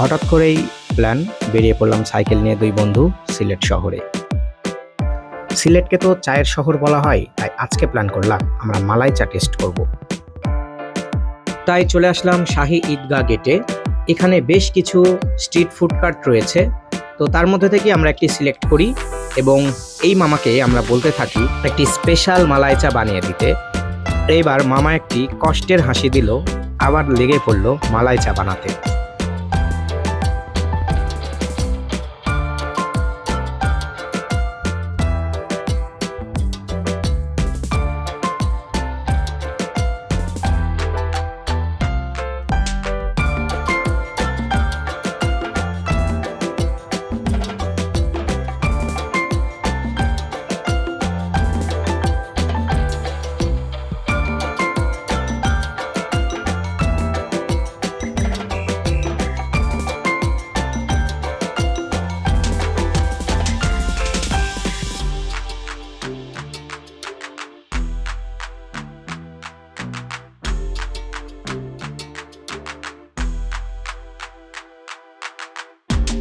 হঠাৎ করেই প্ল্যান, বেরিয়ে পড়লাম সাইকেল নিয়ে দুই বন্ধু সিলেট শহরে। সিলেটকে তো চায়ের শহর বলা হয়, তাই আজকে প্ল্যান করলাম আমরা মালাই চা টেস্ট করব। তাই চলে আসলাম শাহী ঈদগাহ গেটে। এখানে বেশ কিছু স্ট্রিট ফুড কার্ট রয়েছে। তো তার মধ্যে থেকে আমরা একটি সিলেক্ট করি এবং এই মামাকে আমরা বলতে থাকি একটি স্পেশাল মালাই চা বানিয়ে দিতে। এইবার মামা একটি কষ্টের হাসি দিল, আবার লেগে পড়ল মালাই চা বানাতে।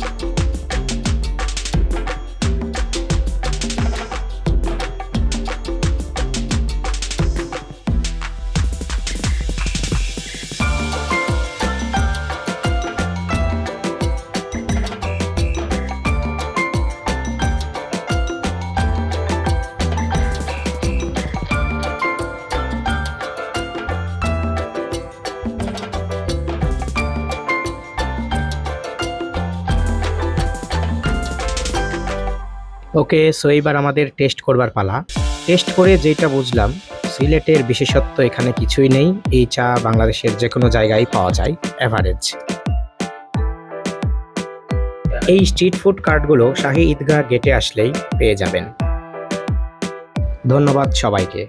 you. ওকে সো এইবার আমাদের টেস্ট করবার পালা। টেস্ট করে যেটা বুঝলাম, সিলেটের বিশেষত্ব এখানে কিছুই নেই। এই চা বাংলাদেশের যে কোনো জায়গায় পাওয়া যায় অ্যাভারেজ এই স্ট্রিট ফুড কার্ডগুলো শাহী ঈদগাহ গেটে আসলেই পেয়ে যাবেন। ধন্যবাদ সবাইকে।